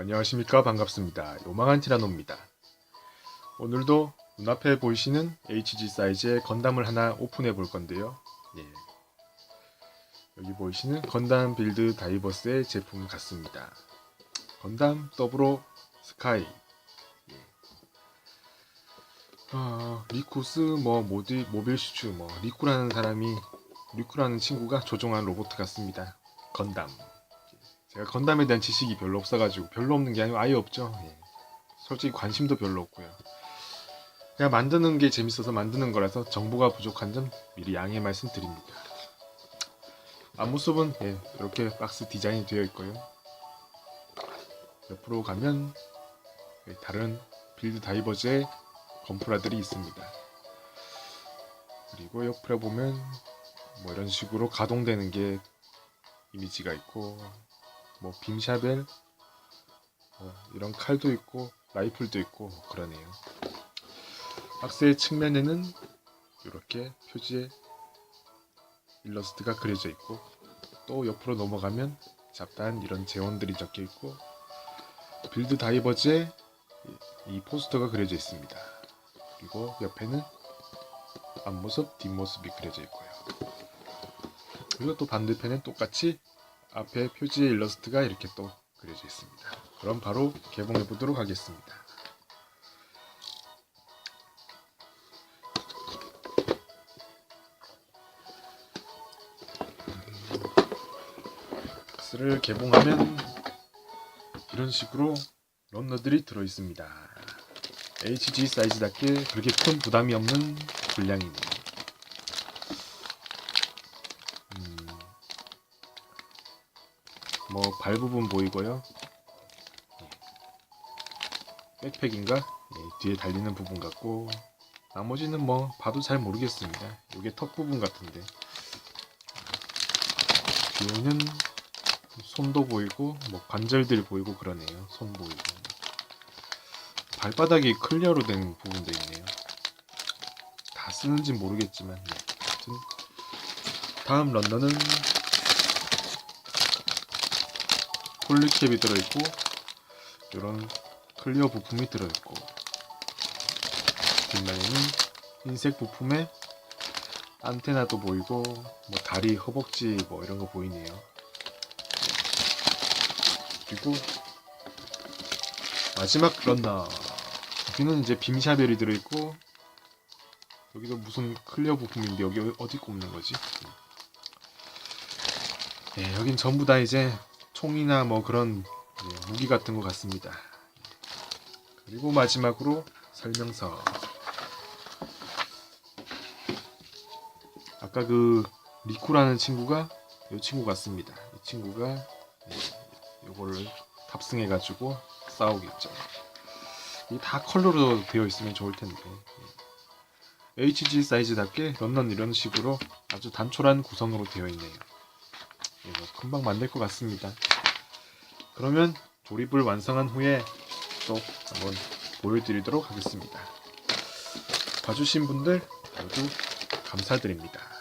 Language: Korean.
안녕하십니까 반갑습니다. 요망한 티라노입니다. 오늘도 눈앞에 보이시는 HG 사이즈의 건담을 하나 오픈해 볼 건데요. 예. 여기 보이시는 건담 빌드 다이버스의 제품 같습니다. 건담 더블로 스카이 예. 어, 리쿠스 뭐 모디 모빌 슈츠 뭐 리쿠라는 사람이 리쿠라는 친구가 조종한 로봇 같습니다. 건담 제가 건담에 대한 지식이 별로 없어가지고 별로 없는 게 아니고 아예 없죠. 예. 솔직히 관심도 별로 없고요. 그냥 만드는 게 재밌어서 만드는 거라서 정보가 부족한 점 미리 양해 말씀드립니다. 앞모습은 예, 이렇게 박스 디자인이 되어 있고요. 옆으로 가면 예, 다른 빌드 다이버즈의 건프라들이 있습니다. 그리고 옆으로 보면 뭐 이런 식으로 가동되는 게 이미지가 있고 뭐 빔샤벨 뭐 이런 칼도 있고 라이플도 있고 뭐 그러네요. 박스의 측면에는 이렇게 표지에 일러스트가 그려져 있고 또 옆으로 넘어가면 잡다한 이런 재원들이 적혀 있고 빌드 다이버즈의 이- 이 포스터가 그려져 있습니다. 그리고 옆에는 앞모습, 뒷모습이 그려져 있고요. 그리고 또 반대편엔 똑같이 앞에 표지의 일러스트가 이렇게 또 그려져 있습니다. 그럼 바로 개봉해 보도록 하겠습니다. 박스를 개봉하면 이런 식으로 런너들이 들어 있습니다. HG 사이즈답게 그렇게 큰 부담이 없는 분량이네요. 뭐 발 부분 보이고요. 예. 백팩인가? 예, 뒤에 달리는 부분 같고 나머지는 뭐 봐도 잘 모르겠습니다. 이게 턱 부분 같은데 뒤에는 손도 보이고 뭐 관절들 보이고 그러네요. 손 보이고 발바닥이 클리어로 된 부분도 있네요. 다 쓰는지 모르겠지만 네. 아무튼 다음 런너는 폴리캡이 들어있고 이런 클리어 부품이 들어있고 뒷면에는 흰색 부품에 안테나도 보이고 뭐 다리, 허벅지 뭐 이런 거 보이네요. 그리고 마지막 런너 여기는 이제 빔샤벨이 들어있고 여기도 무슨 클리어 부품인데 여기 어디 꼽는 거지? 예, 여긴 전부 다 이제 총이나 뭐 그런 예, 무기 같은 것 같습니다. 그리고 마지막으로 설명서. 아까 그 리쿠라는 친구가 이 친구 같습니다. 이 친구가 예, 요거를 탑승해가지고 싸우겠죠. 이게 다 컬러로 되어 있으면 좋을 텐데. 예. HG 사이즈답게 런넌 이런 식으로 아주 단촐한 구성으로 되어 있네요. 이거 금방 만들 것 같습니다. 그러면 조립을 완성한 후에 또 한번 보여드리도록 하겠습니다. 봐주신 분들 모두 감사드립니다.